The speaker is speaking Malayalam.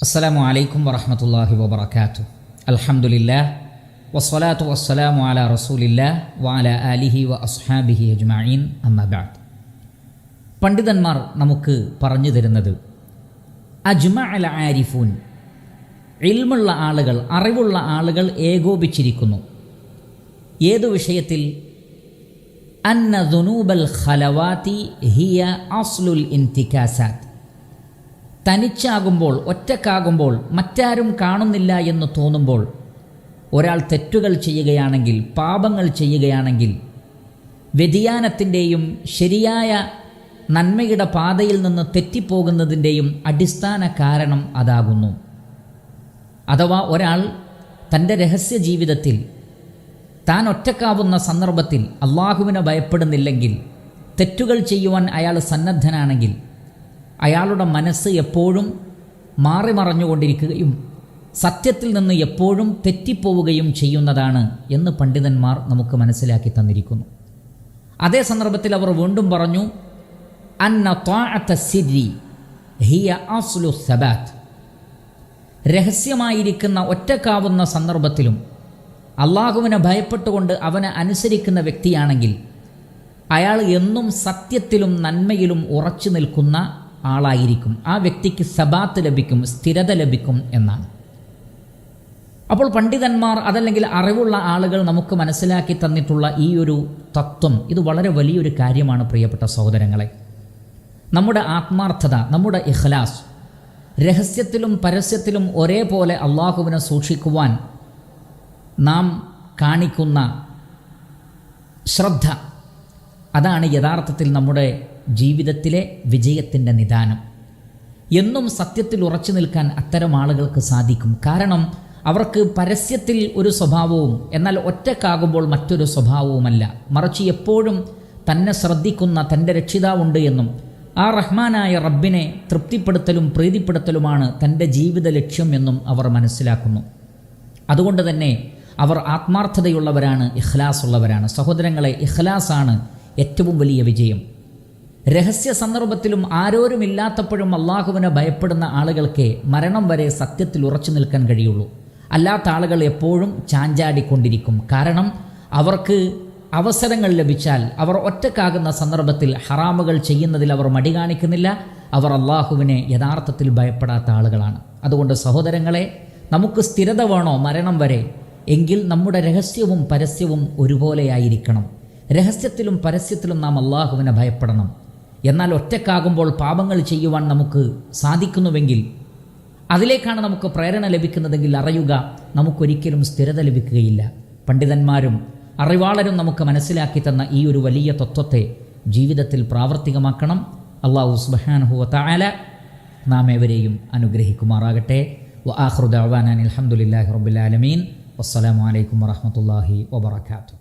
അസ്സലാമു അലൈക്കും വറഹമത്തല്ലാഹി വബർക്കാത്തു അൽഹംദുലില്ലാ വസ്സലാത്തു വസ്സലാമു അല റസൂലില്ല വാല അലിഹി വ അസ്ഹാബിഹി അജ്മഈൻ അമ്മബാദ് പണ്ഡിതന്മാർ നമുക്ക് പറഞ്ഞു തരുന്നത് അജ്മ അൽ ആരിഫൂൻ ഇൽമുള്ള ആളുകൾ അറിവുള്ള ആളുകൾ ഏകോപിച്ചിരിക്കുന്നു. ഏതു വിഷയത്തിൽ? അന്ന ഖലവാത്തി ഹിയ അസ്ലുൽ ഇൻതിക്കാസാത്ത് തനിച്ചാകുമ്പോൾ ഒറ്റക്കാകുമ്പോൾ മറ്റാരും കാണുന്നില്ല എന്ന് തോന്നുമ്പോൾ ഒരാൾ തെറ്റുകൾ ചെയ്യുകയാണെങ്കിൽ പാപങ്ങൾ ചെയ്യുകയാണെങ്കിൽ വ്യതിയാനത്തിന്റെയും ശരിയായ നന്മയുടെ പാതയിൽ നിന്ന് തെറ്റിപ്പോകുന്നതിന്റെയും അടിസ്ഥാന കാരണം അതാകുന്നു. അഥവാ ഒരാൾ തന്റെ രഹസ്യ ജീവിതത്തിൽ താൻ ഒറ്റക്കാവുന്ന സന്ദർഭത്തിൽ അള്ളാഹുവിനെ ഭയപ്പെടുന്നില്ലെങ്കിൽ തെറ്റുകൾ ചെയ്യുവാൻ അയാൾ സന്നദ്ധനാണെങ്കിൽ അയാളുടെ മനസ്സ് എപ്പോഴും മാറി മറഞ്ഞുകൊണ്ടിരിക്കുകയും സത്യത്തിൽ നിന്ന് എപ്പോഴും തെറ്റിപ്പോവുകയും ചെയ്യുന്നതാണ് എന്ന് പണ്ഡിതന്മാർ നമുക്ക് മനസ്സിലാക്കി തന്നിരിക്കുന്നു. അതേ സന്ദർഭത്തിൽ അവർ വീണ്ടും പറഞ്ഞു അന്ന ഹിയ രഹസ്യമായിരിക്കുന്ന ഒറ്റക്കാവുന്ന സന്ദർഭത്തിലും അള്ളാഹുവിനെ ഭയപ്പെട്ടുകൊണ്ട് അവനെ അനുസരിക്കുന്ന വ്യക്തിയാണെങ്കിൽ അയാൾ എന്നും സത്യത്തിലും നന്മയിലും ഉറച്ചു നിൽക്കുന്ന ആളായിരിക്കും. ആ വ്യക്തിക്ക് സബാത്ത് ലഭിക്കും സ്ഥിരത ലഭിക്കും എന്നാണ്. അപ്പോൾ പണ്ഡിതന്മാർ അതല്ലെങ്കിൽ അറിവുള്ള ആളുകൾ നമുക്ക് മനസ്സിലാക്കി തന്നിട്ടുള്ള ഈ ഒരു തത്വം ഇത് വളരെ വലിയൊരു കാര്യമാണ് പ്രിയപ്പെട്ട സഹോദരങ്ങളെ. നമ്മുടെ ആത്മാർത്ഥത നമ്മുടെ ഇഖ്ലാസ് രഹസ്യത്തിലും പരസ്യത്തിലും ഒരേപോലെ അള്ളാഹുവിനെ സൂക്ഷിക്കുവാൻ നാം കാണിക്കുന്ന ശ്രദ്ധ അതാണ് യഥാർത്ഥത്തിൽ നമ്മുടെ ജീവിതത്തിലെ വിജയത്തിന്റെ നിദാനം. എന്നും സത്യത്തിൽ ഉറച്ചു നിൽക്കാൻ അത്തരം ആളുകൾക്ക് സാധിക്കും. കാരണം അവർക്ക് പരസ്യത്തിൽ ഒരു സ്വഭാവവും എന്നാൽ ഒറ്റക്കാകുമ്പോൾ മറ്റൊരു സ്വഭാവവുമല്ല. മറിച്ച് എപ്പോഴും തന്നെ ശ്രദ്ധിക്കുന്ന തന്റെ രക്ഷിതാവുണ്ട് എന്നും ആ റഹ്മാനായ റബ്ബിനെ തൃപ്തിപ്പെടുത്തലും പ്രീതിപ്പെടുത്തലുമാണ് തന്റെ ജീവിത ലക്ഷ്യം എന്നും അവർ മനസ്സിലാക്കുന്നു. അതുകൊണ്ട് തന്നെ അവർ ആത്മാർത്ഥതയുള്ളവരാണ് ഇഖ്ലാസ് ഉള്ളവരാണ് സഹോദരങ്ങളെ ഇഖ്ലാസാണ് ഏറ്റവും വലിയ വിജയം. രഹസ്യ സന്ദർഭത്തിലും ആരോരുമില്ലാത്തപ്പോഴും അള്ളാഹുവിനെ ഭയപ്പെടുന്ന ആളുകൾക്ക് മരണം വരെ സത്യത്തിൽ ഉറച്ചു നിൽക്കാൻ കഴിയുള്ളൂ. അല്ലാത്ത ആളുകൾ എപ്പോഴും ചാഞ്ചാടിക്കൊണ്ടിരിക്കും. കാരണം അവർക്ക് അവസരങ്ങൾ ലഭിച്ചാൽ അവർ ഒറ്റക്കാകുന്ന സന്ദർഭത്തിൽ ഹറാമുകൾ ചെയ്യുന്നതിൽ അവർ മടി കാണിക്കുന്നില്ല. അവർ അള്ളാഹുവിനെ യഥാർത്ഥത്തിൽ ഭയപ്പെടാത്ത ആളുകളാണ്. അതുകൊണ്ട് സഹോദരങ്ങളെ നമുക്ക് സ്ഥിരത വേണോ മരണം വരെ? എങ്കിൽ നമ്മുടെ രഹസ്യവും പരസ്യവും ഒരുപോലെയായിരിക്കണം. രഹസ്യത്തിലും പരസ്യത്തിലും നാം അള്ളാഹുവിനെ ഭയപ്പെടണം. എന്നാൽ ഒറ്റക്കാകുമ്പോൾ പാപങ്ങൾ ചെയ്യുവാൻ നമുക്ക് സാധിക്കുന്നുവെങ്കിൽ അതിലേക്കാണ് നമുക്ക് പ്രേരണ ലഭിക്കുന്നതെങ്കിൽ അറിയുക നമുക്കൊരിക്കലും സ്ഥിരത ലഭിക്കുകയില്ല. പണ്ഡിതന്മാരും അറിവാളരും നമുക്ക് മനസ്സിലാക്കി തന്ന ഈ ഒരു വലിയ തത്വത്തെ ജീവിതത്തിൽ പ്രാവർത്തികമാക്കണം. അള്ളാഹു സുബാനുഹുല നാം ഏവരെയും അനുഗ്രഹിക്കുമാറാകട്ടെ. വ ആഹ്റുദാൻ അലഹമുല്ലാഹി റബുലാലമീൻ വസ്സലാമലൈക്കും വറഹമത്തല്ലാഹി വബർക്കാത്തു